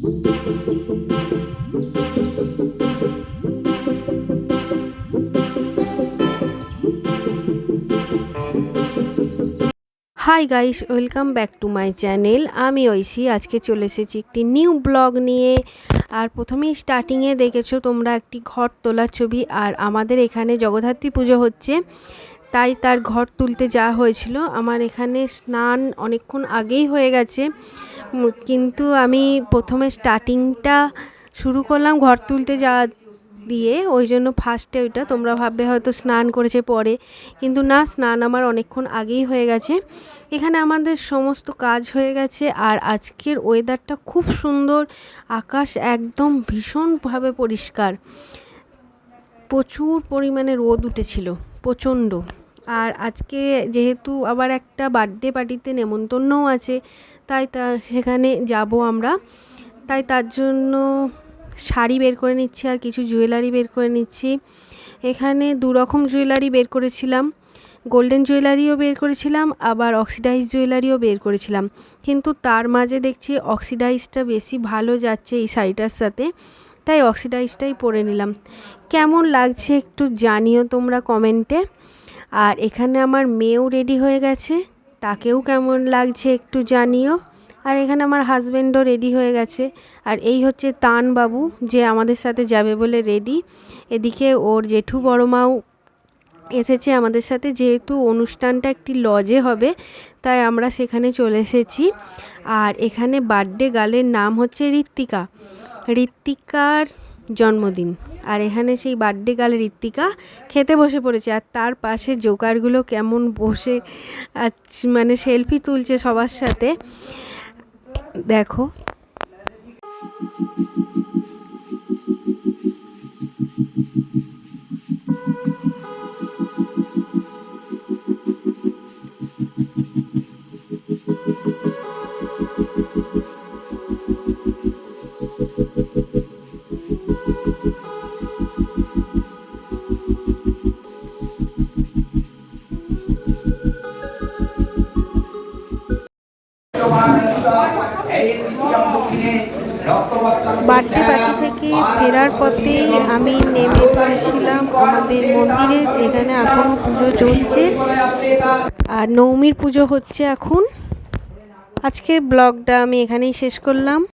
Hi guys welcome back to my channel আমি ঐশী, আজকে চলে এসেছি একটি নিউ ব্লগ নিয়ে। আর প্রথমেই স্টার্টিংয়ে দেখেছ তোমরা একটি ঘর তোলার ছবি। আর আমাদের এখানে জগদ্ধাত্রী পুজো হচ্ছে, তাই তার ঘর তুলতে যাওয়া হয়েছিল। আমার এখানে স্নান অনেকক্ষণ আগেই হয়ে গেছে। কিন্তু আমি প্রথমে স্টার্টিংটা শুরু করলাম ঘর তুলতে যাওয়া দিয়ে। ওই জন্য ফার্স্টে ওইটা, তোমরা ভাববে হয়তো স্নান করেছে পরে। কিন্তু না, স্নান আমার অনেকক্ষণ আগেই হয়ে গেছে। এখানে আমাদের সমস্ত কাজ হয়ে গেছে আর আজকের ওয়েদারটা খুব সুন্দর। আকাশ একদম ভীষণভাবে পরিষ্কার। প্রচুর পরিমাণে রোদ উঠেছিল, প্রচণ্ড। আর আজকে যেহেতু আবার একটা বার্থডে পার্টিতে নেমন্তন্নও আছে, তাই তা সেখানে যাব আমরা। তাই তার জন্য শাড়ি বের করে নিচ্ছি আর কিছু জুয়েলারি বের করে নিচ্ছি। এখানে দু রকম জুয়েলারি বের করেছিলাম। গোল্ডেন জুয়েলারিও বের করেছিলাম, আবার অক্সিডাইজ জুয়েলারিও বের করেছিলাম। কিন্তু তার মাঝে দেখছি অক্সিডাইজটা বেশি ভালো যাচ্ছে এই শাড়িটার সাথে, তাই অক্সিডাইজটাই পরে নিলাম। কেমন লাগছে একটু জানিও তোমরা কমেন্টে। আর এখানে আমার মেয়েও রেডি হয়ে গেছে। তাকেও কেমন লাগছে একটু জানিও। আর এখানে আমার হাজব্যান্ডও রেডি হয়ে গেছে। আর এই হচ্ছে তান বাবু যে আমাদের সাথে যাবে বলে রেডি এদিকে ওর জেঠু বড় মাও এসেছে আমাদের সাথে। যেহেতু অনুষ্ঠানটা একটি লজে হবে, তাই আমরা সেখানে চলে এসেছি। আর এখানে বার্থডে গার্লের নাম হচ্ছে ঋত্বিকা। ঋত্বিকার জন্মদিন। আর এখানে সেই বার্থডে গার্ল ঋত্বিকা খেতে বসে পড়েছে। আর তার পাশে জোকারগুলো কেমন বসে মানে সেলফি তুলছে সবার সাথে। দেখো। বার্থডে পার্টি থেকে ফেরার পথে আমি নেমে পড়েছিলাম আমাদের মন্দিরে এখানে এখনও পুজো চলছে। আর নৌমির পুজো হচ্ছে এখন। আজকের ব্লগটা আমি এখানেই শেষ করলাম।